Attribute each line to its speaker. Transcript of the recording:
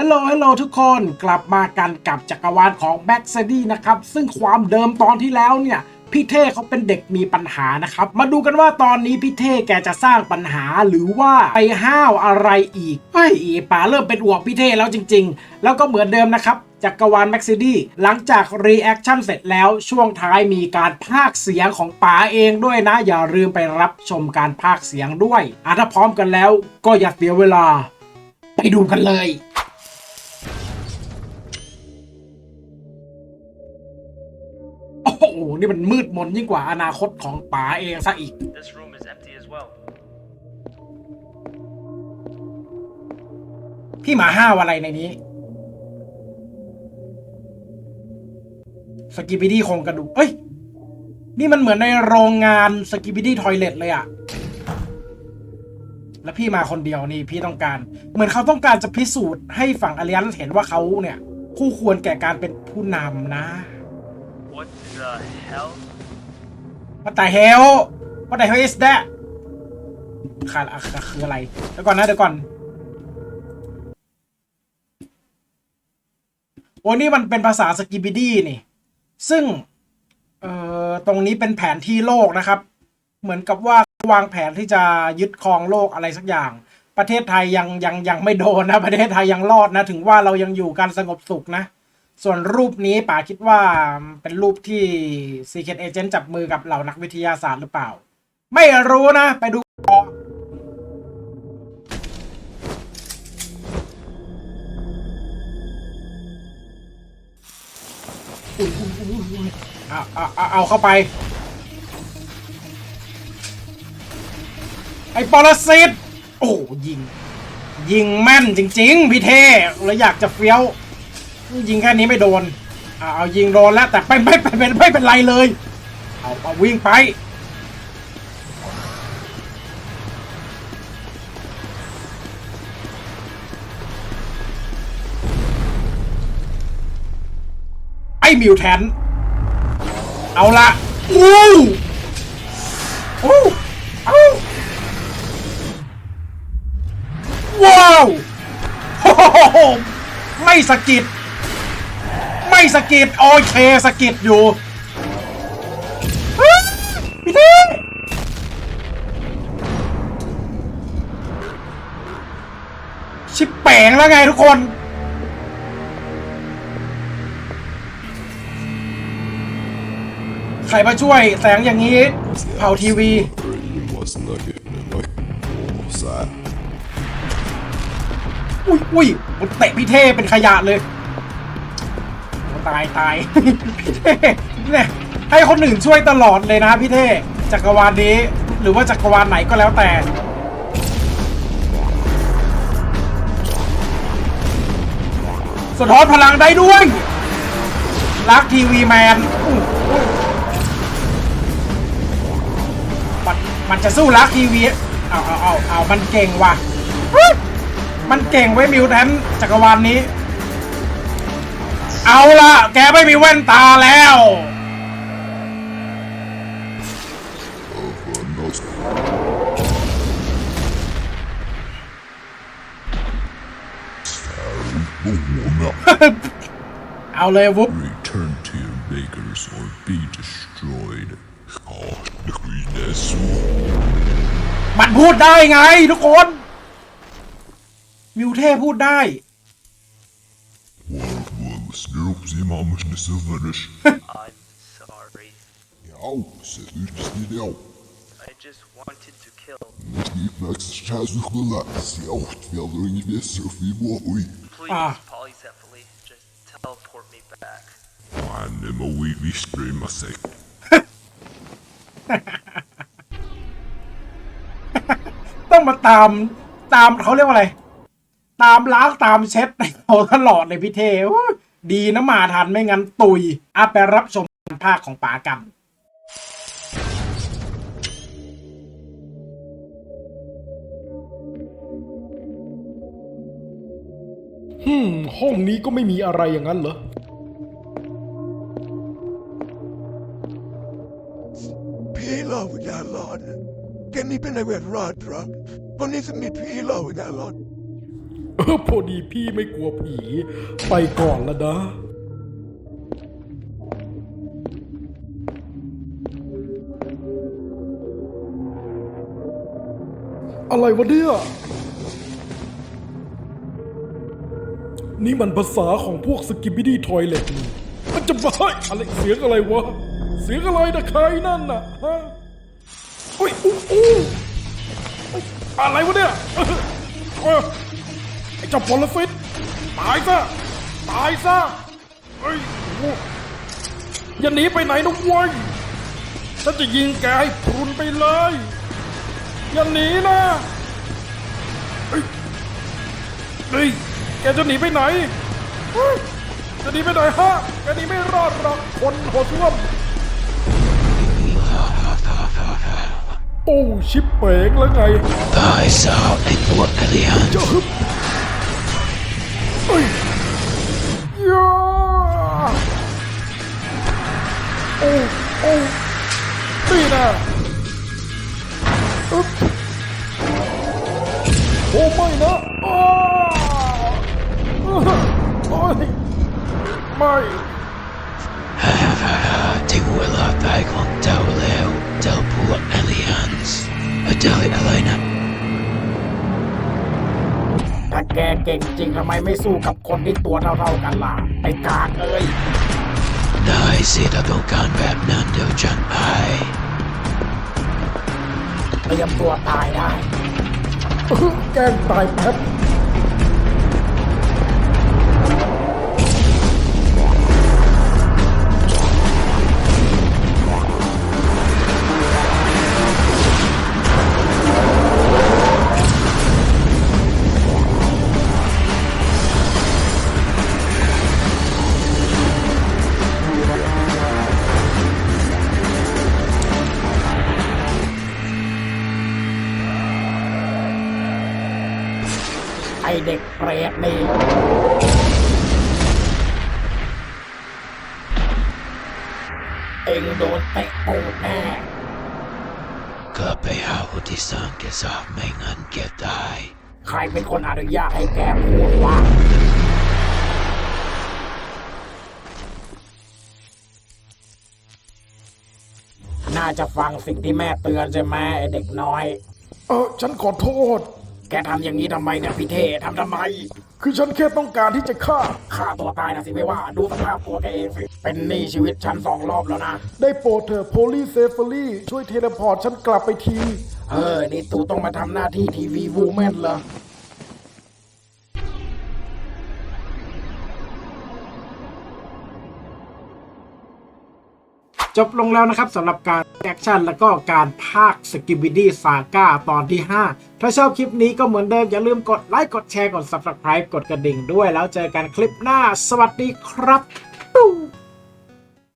Speaker 1: ฮัลโหล ฮัลโหลทุกคน กลับมากันกับจักรวาลของแบ็กซดี้นะครับ ซึ่งความเดิมตอนที่แล้วเนี่ย พี่เท่เขาเป็นเด็กมีปัญหานะครับ มาดูกันว่าตอนนี้พี่เท่แกจะสร้างปัญหาหรือว่าไปห้าวอะไรอีกเฮ้ยป๋าเริ่มเป็นอวกพี่เท่แล้วจริง ๆ แล้วก็เหมือนเดิมนะครับจักรวาลแม็กซิดี้หลังจากรีแอคชั่นเสร็จแล้วช่วงท้ายมีการพากเสียงของป๋าเองด้วยนะ อย่าลืมไปรับชมการพากเสียงด้วยอะถ้าพร้อมกันแล้วก็อย่าเสียเวลา ไปดูกันเลย โอ้โหนี่มันมืดมนยิ่งกว่าอนาคตของป๋าเองซะอีก
Speaker 2: This room is empty as well.
Speaker 1: พี่หมาห้าวอะไรในนี้ สกิบิดี้โครงกระดูกเอ้ย นี่มันเหมือนในโรงงานสกิบิดี้ทอยเลทเลยอะแล้วพี่มาคนเดียวนี่พี่ต้องการ เหมือนเขาต้องการจะพิสูจน์ให้ฝั่งอ l เ a ียนเห็นว่าเขาเนี่ย คู่ควรแก่การเป็นผู้นำนะ
Speaker 2: What the hell?
Speaker 1: What the hell What the hell is that ค่ะอะคืออะไร เดี๋ยวก่อนนะ เดี๋ยวก่อน โอ้นี่มันเป็นภาษาสกิบิดี้นี่ ซึ่ง เอ่อ ตรงนี้เป็นแผนที่โลกนะครับ เหมือนกับว่าวางแผนที่จะยึดครองโลกอะไรสักอย่าง ประเทศไทยยังยังยังไม่โดนนะ ประเทศไทยยังรอดนะ ถึงว่าเรายังอยู่กันสงบสุขนะ ส่วนรูปนี้ป๋าคิดว่าเป็นรูปที่ Secret Agent จับมือกับเหล่านักวิทยาศาสตร์หรือเปล่า ไม่รู้นะ ไปดูต่อเอาเอาเอาเอาเข้าไป ไอ้ปรสิตโอ้ยิง ยิงแม่นจริง ๆ พี่เท่แล้วอยากจะเฟี้ยว ยิงแค่นี้ไม่โดนเอาเอายิงโดนแล้วแต่ไม่ไม่ไม่เป็นไม่เป็นไรเลย เอาเอาวิ่งไปไอ้มิวแทน เอาละอู้อู้อู้ว้าวโอ้โหไม่สะกิด ไม่สะกิดโอเคสะกิดอยู่พี่เท่ชิปแปงแล้วไงทุกคนใครมาช่วยแสงอย่างนี้ เผาทีวี อุ้ยอุ้ยมันเตะพี่เท่เป็นขยะเลย ตายตายพี่เท่เนี่ยให้คนอื่นช่วยตลอดเลยนะพี่เท่จักรวาลนี้ หรือว่าจักรวาลไหนก็แล้วแต่สะท้อนพลังได้ด้วย รักทีวีแมนมันมันจะสู้รักทีวี เอาเอาเอาเอามันเก่งว่ะ มันเก่งไว้มิวแทนจักรวาลนี้ เอาละแกไม่มีแว่นตาแล้ว
Speaker 3: For most
Speaker 1: เอาเลยวุ๊บ
Speaker 3: return to your makers or be destroyed. Oh, look at this.
Speaker 1: มันพูดได้ไงทุกคน มิวเท่พูดได้
Speaker 3: Snurp sie mamas ne silverish.
Speaker 2: I'm sorry.
Speaker 3: Ja, se utsti det au.
Speaker 2: I just wanted to kill.
Speaker 3: Snitt max chasu kula. Se out velder in visser fi boy.
Speaker 2: Please,
Speaker 1: Ah.
Speaker 2: polycephaly, just teleport me back.
Speaker 3: Anne mo vi vistre masek.
Speaker 1: ต้องมาตามตามเขาเรียกว่าอะไร ตามล้างตามเช็ดในเขาตลอดเลยพี่เท่โอ้ย ดีนะมาทันไม่งั้นตุยอาไปรับชมภาคของป๋ากันฮึมห้องนี้ก็ไม่มีอะไรอย่างนั้นเหรอ
Speaker 4: Pilau na lon. Kemi pinawet rodra. Ponisa mi pilau na lon.
Speaker 5: เออ พอดีพี่ไม่กลัวผี ไปก่อนละนะอะไรวะเนี่ย นี่มันภาษาของพวกสกิบิดี้ทอยเล็ตนี่มันจะบ้าอะไรเสียงอะไรวะ เสียงอะไรนะใครนั่นน่ะฮะอุ้ยอู้อู้อะไรวะเนี่ย เออเออไอ้เจ้าพลฟิตตายซะตายซะเฮ้ยโอ้อย่าหนีไปไหนนะเว้ยฉันจะยิงแกให้พรุนไปเลย อย่าหนีนะเฮ้ยเฮ้ยแกจะหนีไปไหนเฮ้ยจะหนีไปไหนฮะแกหนีไม่รอดหรอกคนหัวส้วมโอ้ชิปเป๋งแล้วไง
Speaker 6: ตายซะไอ้พวกเอเลียน
Speaker 5: ไม่
Speaker 6: ถึงเวลาตายของเจ้าแล้ว เจ้าพวกเอเลียนส์เจ้าอะไรนะ
Speaker 1: ถ้าแกเก่งจริงทำไมไม่สู้กับคนที่ตัวเท่าๆกันล่ะไอ้กากเอ้ย
Speaker 6: ได้สิถ้าต้องการแบบนั้นเดี๋ยวจัดให้
Speaker 1: เตรียมตัวตายได้
Speaker 5: แกล้งตายแป๊บ
Speaker 1: เด็กเปรตนี่เองโดนเตะปูดแน่
Speaker 6: ก็ไปหาผู้ที่สร้างแกซะไม่งั้นแกตาย
Speaker 1: ใครเป็นคนอนุญาตให้แกพูดว่า น่าจะฟังสิ่งที่แม่เตือนใช่ไหมไอเด็กน้อย
Speaker 5: เออ ฉันขอโทษ
Speaker 1: แกทำอย่างนี้ทำไมเนี่ยพี่เททำทำไม
Speaker 5: คือฉันแค่ต้องการที่จะฆ่า
Speaker 1: ฆ่าตัวตายนะสิไม่ว่า ดูสภาพตัวแกเองสิเป็นหนี้ชีวิตฉันสองรอบแล้วนะ
Speaker 5: ได้โปรดเถอะโพลีเซฟลี่ช่วยเทเลพอร์ตฉันกลับไปที
Speaker 1: เออ นี่ตูต้องมาทำหน้าที่ทีวีวูแมนเหรอ จบลงแล้วนะครับสำหรับการแอคชั่นแล้วก็การภาคสกิบิดี้ซาก้าตอนที่ 5 ถ้าชอบคลิปนี้ก็เหมือนเดิม อย่าลืมกดไลค์กดแชร์กด Subscribe กดกระดิ่งด้วยแล้วเจอกันคลิปหน้า สวัสดีครับ